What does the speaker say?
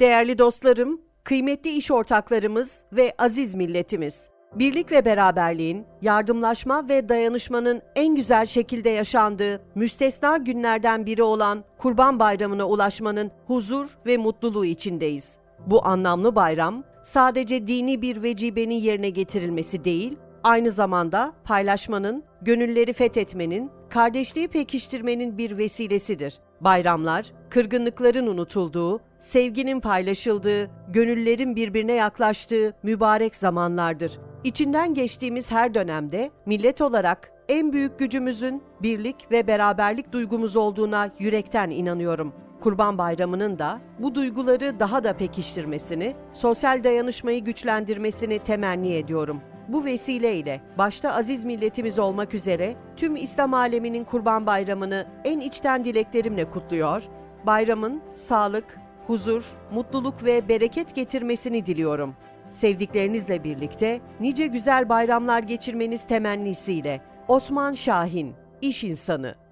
Değerli dostlarım, kıymetli iş ortaklarımız ve aziz milletimiz. Birlik ve beraberliğin, yardımlaşma ve dayanışmanın en güzel şekilde yaşandığı müstesna günlerden biri olan Kurban Bayramı'na ulaşmanın huzur ve mutluluğu içindeyiz. Bu anlamlı bayram sadece dini bir vecibenin yerine getirilmesi değil, aynı zamanda paylaşmanın, gönülleri fethetmenin, kardeşliği pekiştirmenin bir vesilesidir. Bayramlar, kırgınlıkların unutulduğu, sevginin paylaşıldığı, gönüllerin birbirine yaklaştığı mübarek zamanlardır. İçinden geçtiğimiz her dönemde millet olarak en büyük gücümüzün birlik ve beraberlik duygumuz olduğuna yürekten inanıyorum. Kurban Bayramı'nın da bu duyguları daha da pekiştirmesini, sosyal dayanışmayı güçlendirmesini temenni ediyorum. Bu vesileyle başta aziz milletimiz olmak üzere tüm İslam aleminin Kurban Bayramı'nı en içten dileklerimle kutluyor. Bayramın sağlık, huzur, mutluluk ve bereket getirmesini diliyorum. Sevdiklerinizle birlikte nice güzel bayramlar geçirmeniz temennisiyle Osman Şahin, iş insanı.